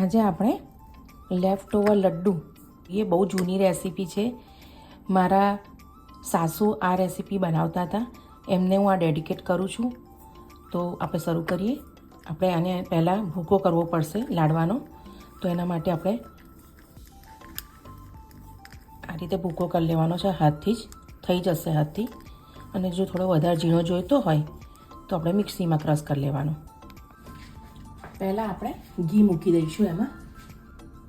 આજે આપણે left over laddu. એ બહુ જૂની રેસીપી છે. મારા સાસુ આ રેસીપી બનાવતા હતા. એમને હું આ ડેડિકેટ કરું છું. તો આપણે શરૂ કરીએ. આપણે આને પહેલાં ભૂકો કરવો પડશે લાડવાનો. તો એના માટે આપણે આ રીતે ભૂકો કરી લેવાનો છે હાથથી જ. થઈ જશે હાથથી. અને જો થોડો વધારે ઝીણો જોઈતો હોય, તો આપણે મિક્સીમાં ક્રશ કરી લેવાનો. પહેલાં આપણે ઘી મૂકી દઈશું એમાં.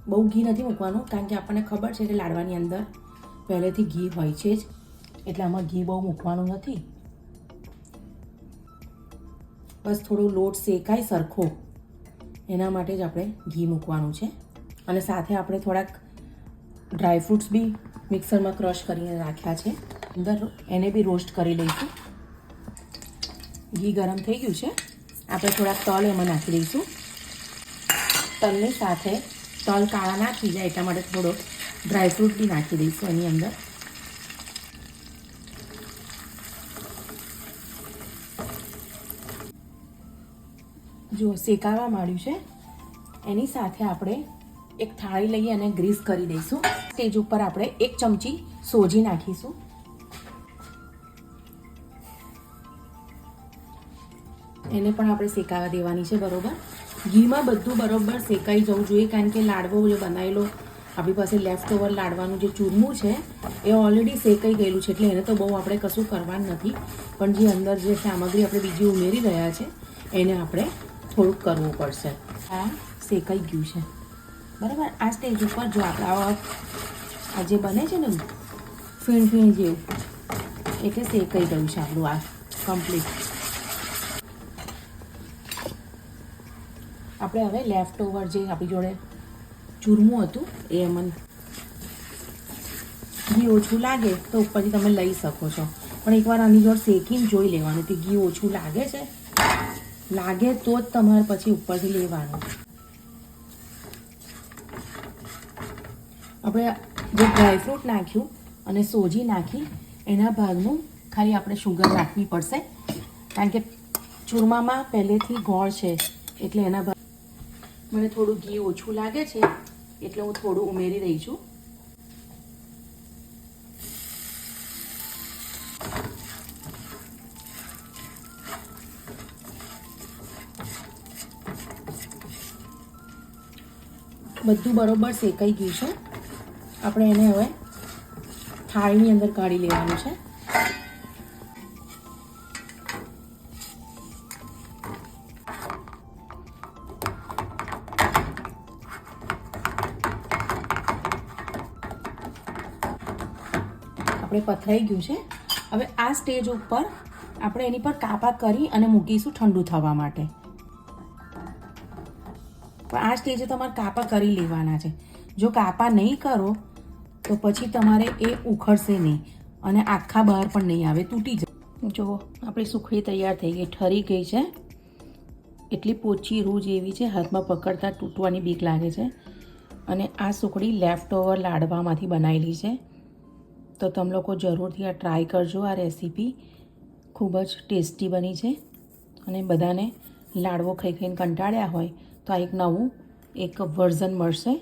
બહુ ઘી નથી મૂકવાનું, કારણ કે આપણને ખબર છે કે લાડવાની અંદર પહેલેથી ઘી હોય છે જ. એટલે આમાં ઘી બહુ મૂકવાનું નથી. બસ થોડો લોટ શેકાય સરખો. એના માટે જ આપણે ઘી મૂકવાનું છે. અને સાથે આપણે થોડાક ડ્રાયફ્રૂટ્સ બી મિક્સરમાં ક્રશ કરીને રાખ્યા છે. અંદર એને બી રોસ્ટ કરી લઈશું. ઘી ગરમ થઈ ગયું છે. આપણે થોડાક તલ એમાં નાખી દઈશું. તલની સાથે તલ કાળા નાખી જાય એટલા માટે થોડો ડ્રાયફ્રૂટ બી નાખી દઈશું એની અંદર. જો શેકાવા માંડ્યું છે, એની સાથે આપણે એક થાળી લઈ અને ગ્રીસ કરી દઈશું. સ્ટેજ ઉપર આપણે એક ચમચી સોજી નાખીશું. એને પણ આપણે શેકાવા દેવાની છે બરોબર. ઘીમાં બધું બરોબર શેકાઈ જવું જોઈએ, કારણ કે લાડવો જે બનાવેલો, આપણી પાસે લેફ્ટ ઓવર લાડવાનું જે ચૂરમું છે, એ ઓલરેડી શેકાઈ ગયેલું છે, એટલે એને તો બહુ આપણે કશું કરવાનું નથી. પણ જે અંદર જે સામગ્રી આપણે બીજી ઉમેરી રહ્યા છે, એને આપણે થોડુંક કરવું પડશે. આ શેકાઈ ગયું છે. બરાબર? આ સ્ટેજ ઉપર જો આપણે આ જે બને છે ને ફીણ ફીણ જેવું, એટલે શેકાઈ ગયું છે આપણું આ કમ્પ્લીટ આપણે હવે લેફ્ટ ઓવર જે આપણી જોડે ચૂરમું હતું, એ મને ઘી ઓછું લાગે તો ઉપરથી તમે લઈ શકો છો. પણ એકવાર આની જોડે શેકીને જોઈ લેવાનું. કે ઘી ઓછું લાગે છે? લાગે તો જ તમારે પછી ઉપરથી લેવાનું. આપણે જે ડ્રાયફ્રૂટ નાખ્યું અને સોજી નાખી, એના ભાગનું ખાલી આપણે શુગર નાખવી પડશે. કારણ કે ચૂરમામાં પહેલેથી ગોળ છે, એટલે એના ભાગ મને થોડું ઘી ઓછું લાગે છે, એટલે હું થોડું ઉમેરી રહી છું. બધું બરોબર શેકાઈ ગયું છે. આપણે એને હવે થાળીની અંદર કાઢી લેવાનું છે. આપણે પથરાઈ ગયું છે. હવે આ સ્ટેજ ઉપર આપણે એની પર કાપા કરી અને મૂકીશું ઠંડુ થવા માટે. પણ આ સ્ટેજે તમારે કાપા કરી લેવાના છે. જો કાપા નહીં કરો, તો પછી તમારે એ ઉખડશે નહીં અને આખા બહાર પણ નહીં આવે, તૂટી જાય. જો આપણી સુખડી તૈયાર થઈ ગઈ, ઠરી ગઈ છે. એટલી પોચી રૂ જેવી છે, હાથમાં પકડતા તૂટવાની બીક લાગે છે. અને આ સુખડી લેફ્ટ ઓવર લાડવામાંથી બનાવેલી છે. તો તમે લોકો જરૂરથી આ ટ્રાય કરજો. આ રેસીપી ખૂબ જ ટેસ્ટી બની છે. અને બધાને લાડવો ખાઈ ખાઈને કંટાળ્યા હોય તો આ એક નવું, એક વર્ઝન મળશે.